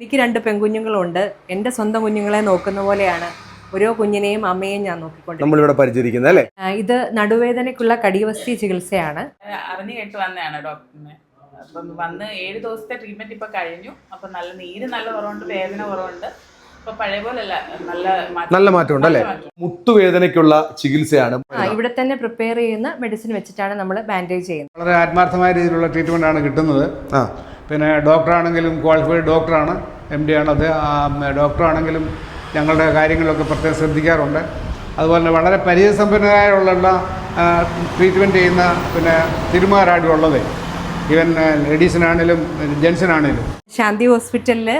എനിക്ക് രണ്ട് പെൺകുഞ്ഞുങ്ങളുണ്ട്. എന്റെ സ്വന്തം കുഞ്ഞുങ്ങളെ നോക്കുന്ന പോലെയാണ് ഓരോ കുഞ്ഞിനെയും അമ്മയെയും ഞാൻ നോക്കിക്കൊണ്ട് നമ്മളിവിടെ പരിചരിക്കുന്നത് അല്ലേ? ഇത് നടുവേദനയ്ക്കുള്ള കടിവസ്തി ചികിത്സയാണ്. അറിഞ്ഞു കേട്ട് വന്നതാണ് ഡോക്ടറിനെ. അപ്പം വന്ന് ഏഴ് ദിവസത്തെ ട്രീറ്റ്മെന്റ് ഇപ്പൊ കഴിഞ്ഞു. അപ്പൊ നല്ല നീര് നല്ല കുറവുണ്ട് വേദന കുറവുണ്ട്. നല്ല മാറ്റം. നല്ല മാറ്റമുണ്ട് അല്ലേ? മുട്ടുവേദനയ്ക്കുള്ള ചികിത്സയാണ്. ആ, ഇവിടെ തന്നെ പ്രിപ്പയർ ചെയ്യുന്ന മെഡിസിൻ വെച്ചിട്ടാണ് നമ്മൾ ബാൻഡേജ് ചെയ്യുന്നത്. വളരെ ആത്മാർത്ഥമായ രീതിയിലുള്ള ട്രീറ്റ്മെന്റ് ആണ് കിട്ടുന്നത്. ആ. പിന്നെ ഡോക്ടറാണെങ്കിലും ക്വാളിഫൈഡ് ഡോക്ടറാണ് എം ഡി ആണ്. അദ്ദേഹം ഡോക്ടറാണെങ്കിലും ഞങ്ങളുടെ കാര്യങ്ങളൊക്കെ പ്രത്യേകം ശ്രദ്ധിക്കാറുണ്ട്. അതുപോലെ തന്നെ വളരെ പരിചയസമ്പന്നരായുള്ള ട്രീറ്റ്മെന്റ് ചെയ്യുന്ന പിന്നെ തിരുമാരാടി ഉള്ളത് ഈവൻ ലേഡീസിനാണേലും ജെൻസിനാണേലും ശാന്തി ഹോസ്പിറ്റലിൽ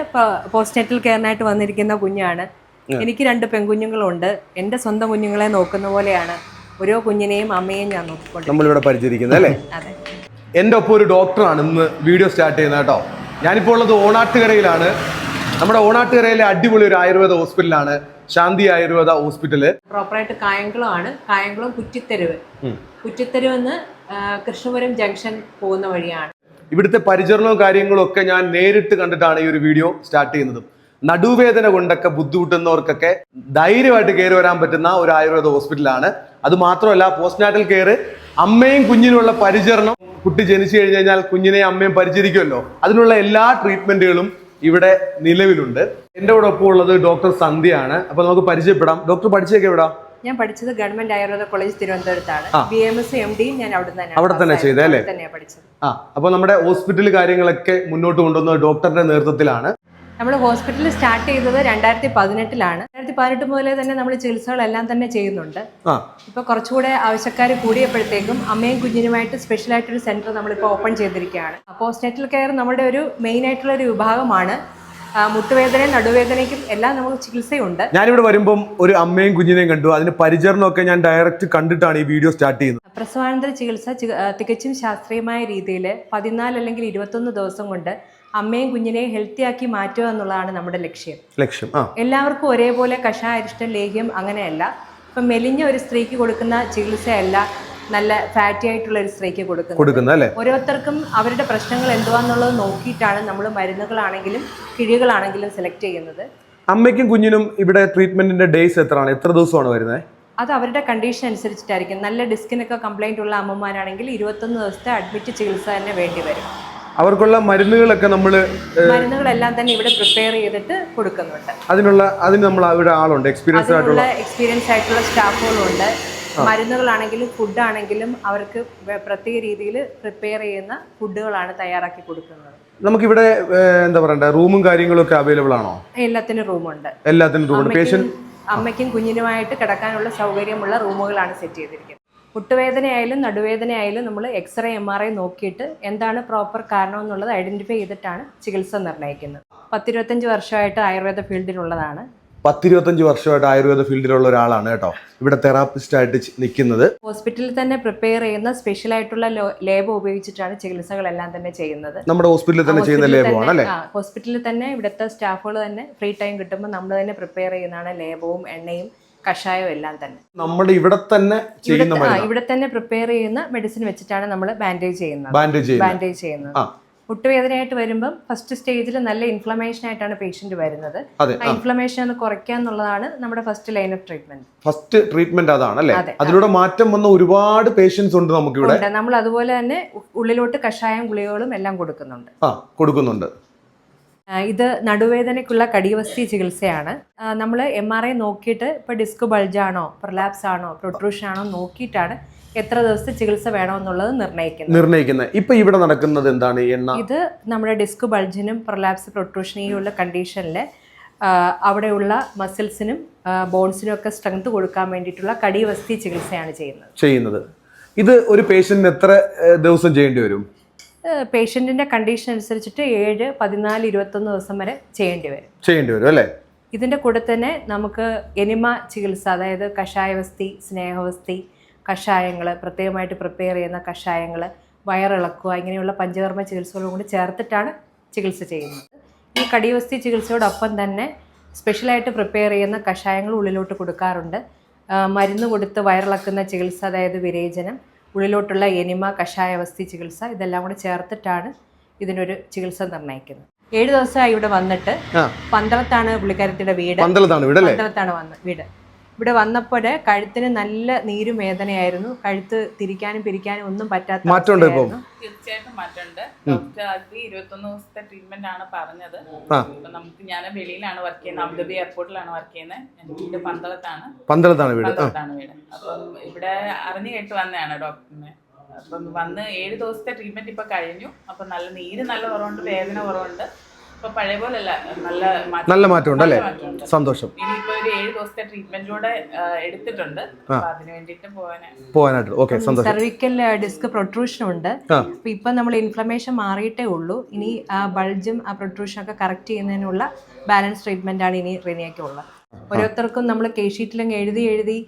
പോസ്റ്റ്നേറ്റൽ കെയറിനായിട്ട് വന്നിരിക്കുന്ന കുഞ്ഞാണ്. എനിക്ക് രണ്ട് പെൺകുഞ്ഞുങ്ങളുണ്ട്. എന്റെ സ്വന്തം കുഞ്ഞുങ്ങളെ നോക്കുന്ന പോലെയാണ്. ഓരോ കുഞ്ഞിനെയും അമ്മയെയും ഞാൻ നോക്കിക്കൊണ്ട് നമ്മളിവിടെ പരിചരിക്കുന്നത് അല്ലേ? അതെ. എന്റെ ഒപ്പം ഒരു ഡോക്ടറാണ് ഇന്ന് വീഡിയോ സ്റ്റാർട്ട് ചെയ്യുന്നത് കേട്ടോ. ഞാനിപ്പോൾ ഉള്ളത് ഓണാട്ടുകരയിലാണ്. നമ്മുടെ ഓണാട്ടുകരയിലെ അടിപൊളി ഒരു ആയുർവേദ ഹോസ്പിറ്റലാണ് ശാന്തി ആയുർവേദ ഹോസ്പിറ്റൽ പ്രോപ്പറായിട്ട് കായംകുളമാണ്. കായംകുളം കുറ്റിത്തെരുവ്. കുറ്റിത്തെരുവ് നിന്ന് കൃഷ്ണപുരം ജംഗ്ഷൻ പോകുന്ന വഴിയാണ്. ഇവിടുത്തെ പരിചരണവും കാര്യങ്ങളും ഒക്കെ ഞാൻ നേരിട്ട് കണ്ടിട്ടാണ് ഈ ഒരു വീഡിയോ സ്റ്റാർട്ട് ചെയ്യുന്നത്. നടുവേദന കൊണ്ടൊക്കെ ബുദ്ധിമുട്ടുന്നവർക്കൊക്കെ ധൈര്യമായിട്ട് കയറി വരാൻ പറ്റുന്ന ഒരു ആയുർവേദ ഹോസ്പിറ്റലാണ്. അത് മാത്രമല്ല പോസ്റ്റ്നാറ്റൽ കെയർ അമ്മയും കുഞ്ഞിനുമുള്ള പരിചരണം. കുട്ടി ജനിച്ചു കഴിഞ്ഞു കഴിഞ്ഞാൽ കുഞ്ഞിനെ അമ്മയും പരിചരിക്കുമല്ലോ. അതിനുള്ള എല്ലാ ട്രീറ്റ്മെന്റുകളും ഇവിടെ നിലവിലുണ്ട്. എന്റെ കൂടെ ഒപ്പം ഉള്ളത് ഡോക്ടർ സന്ധ്യയാണ്. അപ്പൊ നമുക്ക് പരിചയപ്പെടാം. ഡോക്ടർ പഠിച്ചേക്കെ എവിടാ? ഞാൻ പഠിച്ചത് ഗവൺമെന്റ് ആയുർവേദ കോളേജ് തിരുവനന്തപുരത്താണ്. B M S M D ഞാൻ അവിടെ തന്നെ അവിടെ തന്നെ ചെയ്തേ അല്ലേ? ആ അപ്പൊ നമ്മുടെ ഹോസ്പിറ്റൽ കാര്യങ്ങളൊക്കെ മുന്നോട്ട് കൊണ്ടുവന്നത് ഡോക്ടറിന്റെ നേതൃത്വത്തിലാണ്. നമ്മൾ ഹോസ്പിറ്റൽ സ്റ്റാർട്ട് ചെയ്തത് രണ്ടായിരത്തി പതിനെട്ടിലാണ് രണ്ടായിരത്തി പതിനെട്ട് മുതലേ തന്നെ നമ്മൾ ചികിത്സകളെല്ലാം തന്നെ ചെയ്യുന്നുണ്ട്. ആ. ഇപ്പോൾ കുറച്ചുകൂടെ ആവശ്യക്കാർ കൂടിയപ്പോഴത്തേക്കും അമ്മയും കുഞ്ഞിനുമായിട്ട് സ്പെഷ്യലായിട്ടൊരു സെന്റർ നമ്മളിപ്പോൾ ഓപ്പൺ ചെയ്തിരിക്കുകയാണ്. പോസ്റ്റ്നേറ്റൽ കെയർ നമ്മുടെ ഒരു മെയിൻ ആയിട്ടുള്ള ഒരു വിഭാഗമാണ്. മുട്ടുവേദനയും നടുവേദനയ്ക്കും എല്ലാം നമുക്ക് ചികിത്സയുണ്ട്. ഞാനിവിടെ വരുമ്പം ഒരു അമ്മയും കുഞ്ഞിനെയും കണ്ടു. അതിന് പരിചരണമൊക്കെ ഞാൻ ഡയറക്റ്റ് കണ്ടിട്ടാണ് ഈ വീഡിയോ സ്റ്റാർട്ട് ചെയ്യുന്നത്. പ്രസവാനന്തര ചികിത്സ തികച്ചും ശാസ്ത്രീയമായ രീതിയിൽ പതിനാല് അല്ലെങ്കിൽ ഇരുപത്തൊന്ന് ദിവസം കൊണ്ട് അമ്മയും കുഞ്ഞിനെയും ഹെൽത്തി ആക്കി മാറ്റുക എന്നുള്ളതാണ് നമ്മുടെ ലക്ഷ്യം. ലക്ഷ്യം എല്ലാവർക്കും ഒരേപോലെ കഷായ അരിഷ്ടം ലേഹ്യം അങ്ങനെയല്ല. ഇപ്പം മെലിഞ്ഞ ഒരു സ്ത്രീക്ക് കൊടുക്കുന്ന ചികിത്സയല്ല നല്ല ഫാറ്റി ആയിട്ടുള്ള ഒരു സ്ത്രീക്ക് കൊടുക്കുന്നത്. ഓരോരുത്തർക്കും അവരുടെ പ്രശ്നങ്ങൾ എന്തുവാന്നുള്ളത് നോക്കിയിട്ടാണ് നമ്മൾ മരുന്നുകളാണെങ്കിലും കിഴികളാണെങ്കിലും സെലക്ട് ചെയ്യുന്നത്. അമ്മയ്ക്കും കുഞ്ഞിനും ഇവിടെ ട്രീറ്റ്മെന്റിന്റെ ഡേയ്സ് എത്രയാണ്? എത്ര ദിവസമാണ് വരുന്നത്? അത് അവരുടെ കണ്ടീഷൻ അനുസരിച്ചിട്ടായിരിക്കും. നല്ല ഡിസ്കിനൊക്കെ കംപ്ലൈന്റ് ഉള്ള അമ്മമാരാണെങ്കിൽ ഇരുപത്തൊന്ന് ദിവസത്തെ അഡ്മിറ്റ് ചികിത്സ തന്നെ വേണ്ടി വരും. അവർക്കുള്ള മരുന്നുകളൊക്കെ നമ്മൾ മരുന്നുകളെല്ലാം തന്നെ ഇവിടെ പ്രിപ്പയർ ചെയ്തിട്ട് കൊടുക്കുന്നുണ്ട്. അതിനുള്ള അതിന് നമ്മൾ ഇവിടെ ആളുണ്ട് എക്സ്പീരിയൻസ് ആയിട്ടുള്ള എക്സ്പീരിയൻസ് ആയിട്ടുള്ള സ്റ്റാഫുകളുണ്ട്. മരുന്നുകളാണെങ്കിലും ഫുഡാണെങ്കിലും അവർക്ക് പ്രത്യേക രീതിയിൽ പ്രിപ്പയർ ചെയ്യുന്ന ഫുഡുകളാണ് തയ്യാറാക്കി കൊടുക്കുന്നത്. നമുക്കിവിടെ എന്താ പറയണ്ട റൂമും കാര്യങ്ങളൊക്കെ അവൈലബിൾ ആണോ? എല്ലാത്തിനും റൂമുണ്ട്. എല്ലാത്തിനും റൂമുണ്ട്. അമ്മയ്ക്കും കുഞ്ഞിനുമായിട്ട് കിടക്കാനുള്ള സൗകര്യമുള്ള റൂമുകളാണ് സെറ്റ് ചെയ്തിരിക്കുന്നത്. മുട്ടുവേദനയായാലും നടുവേദനയായാലും നമ്മൾ എക്സ്റേ എം ആർ ഐ നോക്കിയിട്ട് എന്താണ് പ്രോപ്പർ കാരണം എന്നുള്ളത് ഐഡന്റിഫൈ ചെയ്തിട്ടാണ് ചികിത്സ നിർണയിക്കുന്നത്. പത്തിരുപത്തഞ്ച് വർഷമായിട്ട് ആയുർവേദ ഫീൽഡിലുള്ളതാണ്. പത്തിരുപത്തഞ്ച് വർഷമായിട്ട് ആയുർവേദ ഫീൽഡിലുള്ള ഒരാളാണ് കേട്ടോ. ഇവിടെ തെറാപ്പിസ്റ്റ് ആയിട്ട് നിൽക്കുന്നത്. ഹോസ്പിറ്റലിൽ തന്നെ പ്രിപ്പയർ ചെയ്യുന്ന സ്പെഷ്യൽ ആയിട്ടുള്ള ലേബ് ഉപയോഗിച്ചിട്ടാണ് ചികിത്സകളെല്ലാം തന്നെ ചെയ്യുന്നത്. നമ്മുടെ ഹോസ്പിറ്റലിൽ തന്നെ ചെയ്യുന്ന ലേബമാണ് അല്ലേ ഹോസ്പിറ്റലിൽ തന്നെ ഇവിടുത്തെ സ്റ്റാഫുകൾ തന്നെ ഫ്രീ ടൈം കിട്ടുമ്പോൾ നമ്മൾ തന്നെ പ്രിപ്പയർ ചെയ്യുന്നതാണ് ലേബവും എണ്ണയും. കഷായവും എല്ലാം തന്നെ. നമ്മുടെ ഇവിടെ തന്നെ ഇവിടെ ഇവിടെ തന്നെ പ്രിപ്പയർ ചെയ്യുന്ന മെഡിസിൻ വെച്ചിട്ടാണ് നമ്മൾ ബാൻഡേജ് ചെയ്യുന്നത്. ബാൻഡേജ് ചെയ്യുന്നത്. ബാൻഡേജ് ചെയ്യുന്നത്. മുട്ടുവേദനയായിട്ട് വരുമ്പം ഫസ്റ്റ് സ്റ്റേജിൽ നല്ല ഇൻഫ്ലമേഷൻ ആയിട്ടാണ് പേഷ്യന്റ് വരുന്നത്. ആ ഇൻഫ്ലമേഷൻ ഒന്ന് കുറയ്ക്കുക എന്നുള്ളതാണ് നമ്മുടെ first line of treatment first treatment അതാണ് അല്ലേ? അതെ, അതിലൂടെ മാറ്റം വന്ന ഒരുപാട് പേഷ്യൻസ് ഉണ്ട് നമുക്കിവിടെ. ഉണ്ട്. നമ്മൾ അതുപോലെ തന്നെ ഉള്ളിലോട്ട് കഷായം ഗുളികകളും എല്ലാം കൊടുക്കുന്നുണ്ട്. ആ കൊടുക്കുന്നുണ്ട്. ഇത് നടുവേദനയ്ക്കുള്ള കടിവസ്തി ചികിത്സയാണ്. നമ്മൾ എം ആർ ഐ നോക്കിയിട്ട് ഇപ്പോൾ ഡിസ്ക് ബൾജാണോ പ്രൊലാപ്സ് ആണോ പ്രൊട്രൂഷൻ ആണോ നോക്കിയിട്ടാണ് എത്ര ദിവസത്തെ ചികിത്സ വേണമെന്നുള്ളത് നിർണയിക്കുന്നത്. നിർണയിക്കുന്നത്. ഇപ്പൊ ഇവിടെ നടക്കുന്നത് എന്താണ്? എണ്ണ ഇത് നമ്മുടെ ഡിസ്ക് ബൾജിനും പ്രൊലാപ്സ് പ്രൊട്രൂഷനിലുള്ള കണ്ടീഷനിൽ അവിടെയുള്ള മസിൽസിനും ബോൺസിനും ഒക്കെ സ്ട്രെങ്ത് കൊടുക്കാൻ വേണ്ടിയിട്ടുള്ള കടിവസ്തി ചികിത്സയാണ് ചെയ്യുന്നത്. ചെയ്യുന്നത്. ഇത് ഒരു പേഷ്യന്റിന് എത്ര ദിവസം ചെയ്യേണ്ടി വരും? പേഷ്യന്റിന്റെ കണ്ടീഷൻ അനുസരിച്ചിട്ട് ഏഴ് പതിനാല് ഇരുപത്തൊന്ന് ദിവസം വരെ ചെയ്യേണ്ടി വരും. ചെയ്യേണ്ടി വരും അല്ലേ? ഇതിന്റെ കൂടെ തന്നെ നമുക്ക് എനിമ ചികിത്സ അതായത് കഷായവസ്തി സ്നേഹവസ്തി കഷായങ്ങൾ പ്രത്യേകമായിട്ട് പ്രിപ്പയർ ചെയ്യുന്ന കഷായങ്ങൾ വയറിളക്കുക ഇങ്ങനെയുള്ള പഞ്ചകർമ്മ ചികിത്സകളും കൂടി ചേർത്തിട്ടാണ് ചികിത്സ ചെയ്യുന്നത്. ഈ കടിയവസ്തി ചികിത്സയോടൊപ്പം തന്നെ സ്പെഷ്യലായിട്ട് പ്രിപ്പയർ ചെയ്യുന്ന കഷായങ്ങൾ ഉള്ളിലോട്ട് കൊടുക്കാറുണ്ട്. മരുന്ന് കൊടുത്ത് വയറിളക്കുന്ന ചികിത്സ അതായത് വിരേചനം ഉള്ളിലോട്ടുള്ള എനിമ കഷായവസ്തി ചികിത്സ ഇതെല്ലാം കൂടെ ചേർത്തിട്ടാണ് ഇതിനൊരു ചികിത്സ നിർണയിക്കുന്നത്. ഏഴ് ദിവസമായി ഇവിടെ വന്നിട്ട് പന്തളത്താണ് പുള്ളിക്കാരത്തിയുടെ വീട്. പന്തളത്താണ് വീട് പന്തളത്താണ് വന്ന് വീട്. ഇവിടെ വന്നപ്പോൾ കഴുത്തിന് നല്ല നീരും വേദനയായിരുന്നു. കഴുത്ത് തിരിക്കാനും പിരിക്കാനും ഒന്നും പറ്റാത്ത മാറ്റമുണ്ട് ഇപ്പം? തീർച്ചയായിട്ടും മാറ്റമുണ്ട്. ഡോക്ടർ ആദ്യം ഇരുപത്തൊന്ന് ദിവസത്തെ ട്രീറ്റ്മെന്റ് ആണ് പറഞ്ഞത്. നമുക്ക് ഞാൻ വെളിയിലാണ് വർക്ക് ചെയ്യുന്നത്. അബുദാബി എയർപോർട്ടിലാണ് വർക്ക് ചെയ്യുന്നത്. വീട് പന്തളത്താണ്. പന്തളത്താണ് വീട്. അപ്പൊ പന്തളത്താണ് വീട്. അപ്പം ഇവിടെ അറിഞ്ഞു കേട്ട് വന്നതാണ് ഡോക്ടറിനെ. അപ്പം വന്ന് ഏഴ് ദിവസത്തെ ട്രീറ്റ്മെന്റ് ഇപ്പൊ കഴിഞ്ഞു. അപ്പൊ നല്ല നീര് നല്ല കുറവുണ്ട് വേദന കുറവുണ്ട്. നല്ല മാറ്റം- നല്ല മാറ്റമുണ്ട് അല്ലേ. സന്തോഷം. ഓക്കെ സന്തോഷം. സെർവിക്കൽ ഡിസ്ക് പ്രൊട്രൂഷൻ ഉണ്ട്. ഇപ്പം നമ്മൾ ഇൻഫ്ലമേഷൻ മാറിയിട്ടേ ഉള്ളൂ. ഇനി ആ ബൾജും ആ പ്രൊട്രൂഷനും ഒക്കെ കറക്റ്റ് ചെയ്യുന്നതിനുള്ള ബാലൻസ് ട്രീറ്റ്മെന്റ് ആണ് ഇനി റിനിയൊക്കെ ഉള്ളത്. ഓരോരുത്തർക്കും നമ്മൾ കേഷീറ്റിലും എഴുതി എഴുതി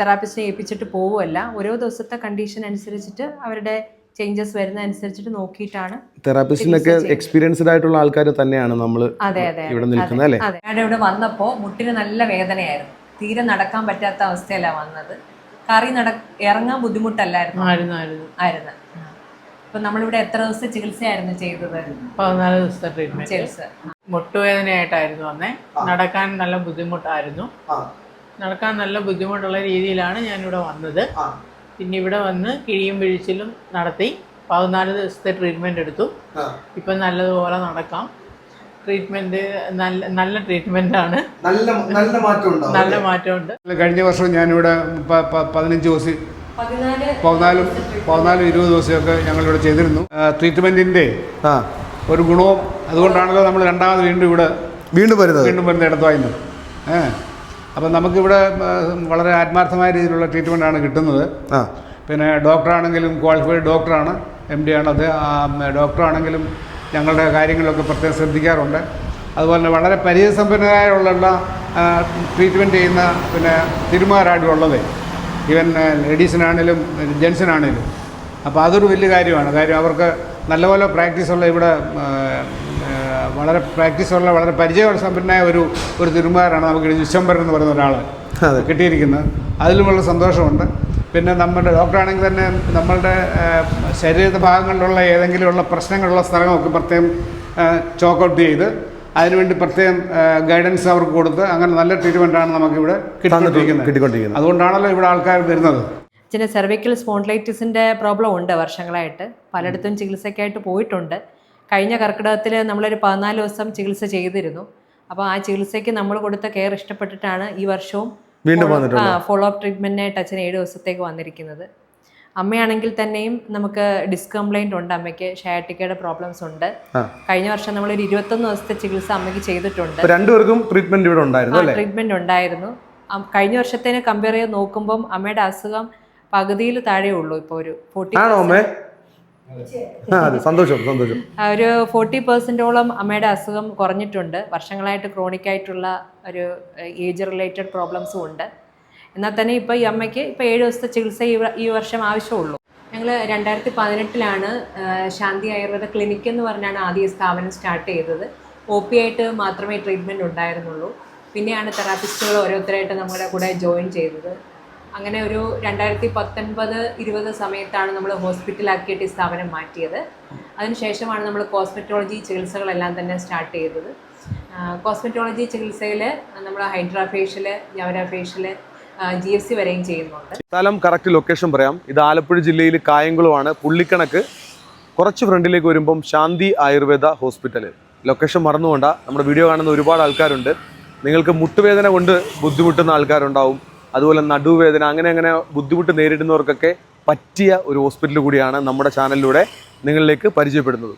തെറാപ്പിസ്റ്റിനെ ഏൽപ്പിച്ചിട്ട് പോവുമല്ല ഓരോ ദിവസത്തെ കണ്ടീഷൻ അനുസരിച്ചിട്ട് അവരുടെ ചേഞ്ചസ് വരുന്ന അനുസരിച്ചിട്ട് നോക്കിയിട്ടാണ് തെറാപ്പിസ്റ്റിനൊക്കെ എക്സ്പീരിയൻസ്ഡ് ആയിട്ടുള്ള ആൾക്കാർ തന്നെയാണ് നമ്മൾ അതെ അതെ ഇവിടെ നിൽക്കുന്നത് അല്ലേ? അതെ. ഞാൻ ഇവിടെ വന്നപ്പോൾ മുട്ടിന് നല്ല വേദനയായിരുന്നു. തീരെ നടക്കാൻ പറ്റാത്ത അവസ്ഥയിലാണ് വന്നത്. കറി നട ഇറങ്ങാൻ ബുദ്ധിമുട്ടല്ലായിരുന്നു. ആയിരുന്നു അപ്പൊ നമ്മളിവിടെ എത്ര ദിവസത്തെ ചികിത്സയായിരുന്നു ചെയ്തത്? പതിനാല് ദിവസത്തെ ട്രീറ്റ്മെന്റ് ചികിത്സ. മുട്ടുവേദനയായിട്ടായിരുന്നു വന്നേ. നടക്കാൻ നല്ല ബുദ്ധിമുട്ടായിരുന്നു. നടക്കാൻ നല്ല ബുദ്ധിമുട്ടുള്ള രീതിയിലാണ് ഞാനിവിടെ വന്നത്. പിന്നെ ഇവിടെ വന്ന് കിഴിയും പിഴിച്ചിലും നടത്തി പതിനാല് ദിവസത്തെ ട്രീറ്റ്മെന്റ് എടുത്തു. ഇപ്പം നല്ലതുപോലെ നടക്കാം. ട്രീറ്റ്മെന്റ് നല്ല നല്ല ട്രീറ്റ്മെന്റ് ആണ്. നല്ല നല്ല മാറ്റമുണ്ട് നല്ല മാറ്റമുണ്ട്. കഴിഞ്ഞ വർഷം ഞാനിവിടെ പതിനഞ്ച് ദിവസം പതിനാല് പതിനാലും ഇരുപത് ദിവസമൊക്കെ ഞങ്ങളിവിടെ ചെയ്തിരുന്നു. ട്രീറ്റ്മെന്റിന്റെ ഒരു ഗുണവും അതുകൊണ്ടാണല്ലോ നമ്മൾ രണ്ടാമത് വീണ്ടും ഇവിടെ വീണ്ടും വരുന്നത്. വീണ്ടും വരുന്ന ഇടത്തുവായിരുന്നു ഏ. അപ്പം നമുക്കിവിടെ വളരെ ആത്മാർത്ഥമായ രീതിയിലുള്ള ട്രീറ്റ്മെന്റ് ആണ് കിട്ടുന്നത്. പിന്നെ ഡോക്ടറാണെങ്കിലും ക്വാളിഫൈഡ് ഡോക്ടറാണ് എം ഡി ആണ്. അത് ഡോക്ടറാണെങ്കിലും ഞങ്ങളുടെ കാര്യങ്ങളിലൊക്കെ പ്രത്യേകം ശ്രദ്ധിക്കാറുണ്ട്. അതുപോലെ തന്നെ വളരെ പരിചയസമ്പന്നരായുള്ള ട്രീറ്റ്മെന്റ് ചെയ്യുന്ന പിന്നെ തിരുമാരാണ് ഉള്ളത്. ഈവൻ ലേഡീസിനാണേലും ജെൻസിനാണേലും അപ്പോൾ അതൊരു വലിയ കാര്യമാണ്. കാര്യം അവർക്ക് നല്ലപോലെ പ്രാക്ടീസുള്ള ഇവിടെ വളരെ പ്രാക്ടീസുള്ള വളരെ പരിചയമുള്ള സമ്പന്നനായ ഒരു ഒരു തിരുമാരാണ് നമുക്ക് വിശ്വംബരൻ എന്ന് പറയുന്ന ഒരാൾ. കിട്ടിയിരിക്കുന്നത്. അതിലും വളരെ സന്തോഷമുണ്ട്. പിന്നെ നമ്മുടെ ഡോക്ടറാണെങ്കിൽ തന്നെ നമ്മളുടെ ശരീര ഭാഗങ്ങളിലുള്ള ഏതെങ്കിലുമുള്ള പ്രശ്നങ്ങളുള്ള സ്ഥലങ്ങളൊക്കെ പ്രത്യേകം ചോക്ക് ഔട്ട് ചെയ്ത് അതിനുവേണ്ടി പ്രത്യേകം ഗൈഡൻസ് അവർക്ക് കൊടുത്ത് അങ്ങനെ നല്ല ട്രീറ്റ്മെന്റാണ് നമുക്കിവിടെ കിട്ടിക്കൊണ്ടിരിക്കുന്നത്. കിട്ടിക്കൊണ്ടിരിക്കുന്നത്. അതുകൊണ്ടാണല്ലോ ഇവിടെ ആൾക്കാർ വരുന്നത്. ചില സെർവിക്കൽ സ്പോൺലൈറ്റിസിന്റെ പ്രോബ്ലം ഉണ്ട് വർഷങ്ങളായിട്ട്. പലയിടത്തും ചികിത്സയ്ക്കായിട്ട് പോയിട്ടുണ്ട്. കഴിഞ്ഞ കർക്കിടകത്തിൽ നമ്മളൊരു പതിനാല് ദിവസം ചികിത്സ ചെയ്തിരുന്നു. അപ്പോൾ ആ ചികിത്സയ്ക്ക് നമ്മൾ കൊടുത്ത കെയർ ഇഷ്ടപ്പെട്ടിട്ടാണ് ഈ വർഷവും വീണ്ടും ആ ഫോളോ അപ്പ് ട്രീറ്റ്മെന്റിനായിട്ട് അച്ഛൻ ഏഴ് ദിവസത്തേക്ക് വന്നിരിക്കുന്നത്. അമ്മയാണെങ്കിൽ തന്നെയും നമുക്ക് ഡിസ്ക് കംപ്ലൈന്റ് ഉണ്ട് അമ്മയ്ക്ക്. ഷയാറ്റിക്കയുടെ പ്രോബ്ലംസ് ഉണ്ട്. കഴിഞ്ഞ വർഷം നമ്മൾ ഒരു ഇരുപത്തൊന്ന് ദിവസത്തെ ചികിത്സ അമ്മയ്ക്ക് ചെയ്തിട്ടുണ്ട്. രണ്ടുപേർക്കും ട്രീറ്റ്മെന്റ് ഇവിടെ ഉണ്ടായിരുന്നു ട്രീറ്റ്മെന്റ് ഉണ്ടായിരുന്നു. കഴിഞ്ഞ വർഷത്തേനെ കമ്പയർ ചെയ്ത് നോക്കുമ്പം അമ്മയുടെ അസുഖം പകുതിയിൽ താഴെ ഉള്ളൂ ഇപ്പോൾ ഒരു ഫോർട്ടി സന്തോഷം സന്തോഷം. ഒരു ഫോർട്ടി പെർസെന്റോളം അമ്മയുടെ അസുഖം കുറഞ്ഞിട്ടുണ്ട്. വർഷങ്ങളായിട്ട് ക്രോണിക് ആയിട്ടുള്ള ഒരു ഏജ് റിലേറ്റഡ് പ്രോബ്ലംസും ഉണ്ട്. എന്നാൽ തന്നെ ഇപ്പോൾ ഈ അമ്മയ്ക്ക് ഇപ്പോൾ ഏഴ് ദിവസത്തെ ചികിത്സ ഈ വർഷം ആവശ്യമുള്ളൂ. ഞങ്ങൾ രണ്ടായിരത്തി പതിനെട്ടിലാണ് ശാന്തി ആയുർവേദ ക്ലിനിക് എന്ന് പറഞ്ഞാണ് ആദ്യ സ്ഥാപനം സ്റ്റാർട്ട് ചെയ്തത്. ഒ പി ആയിട്ട് മാത്രമേ ട്രീറ്റ്മെന്റ് ഉണ്ടായിരുന്നുള്ളൂ. പിന്നെയാണ് തെറാപ്പിസ്റ്റുകൾ ഓരോരുത്തരായിട്ട് നമ്മുടെ കൂടെ ജോയിൻ ചെയ്തത്. അങ്ങനെ ഒരു രണ്ടായിരത്തി പത്തൊൻപത് ഇരുപത് സമയത്താണ് നമ്മൾ ഹോസ്പിറ്റലാക്കിയിട്ട് ഈ സ്ഥാപനം മാറ്റിയത്. അതിനുശേഷമാണ് നമ്മൾ കോസ്മെറ്റോളജി ചികിത്സകളെല്ലാം തന്നെ സ്റ്റാർട്ട് ചെയ്തത്. കോസ്മെറ്റോളജി ചികിത്സയിൽ നമ്മൾ hydra facial G F C വരെയും ചെയ്യുന്നുണ്ട്. സ്ഥലം കറക്റ്റ് ലൊക്കേഷൻ പറയാം. ഇത് ആലപ്പുഴ ജില്ലയിൽ കായംകുളമാണ്. പുള്ളിക്കണക്ക് കുറച്ച് ഫ്രണ്ടിലേക്ക് വരുമ്പം ശാന്തി ആയുർവേദ ഹോസ്പിറ്റൽ ലൊക്കേഷൻ മറന്നുകൊണ്ട. നമ്മുടെ വീഡിയോ കാണുന്ന ഒരുപാട് ആൾക്കാരുണ്ട്. നിങ്ങൾക്ക് മുട്ടുവേദന കൊണ്ട് ബുദ്ധിമുട്ടുന്ന ആൾക്കാരുണ്ടാവും. അതുപോലെ നടുവേദന അങ്ങനെ അങ്ങനെ ബുദ്ധിമുട്ട് നേരിടുന്നവർക്കൊക്കെ പറ്റിയ ഒരു ഹോസ്പിറ്റൽ കൂടിയാണ് നമ്മുടെ ചാനലിലൂടെ നിങ്ങളിലേക്ക് പരിചയപ്പെടുന്നത്.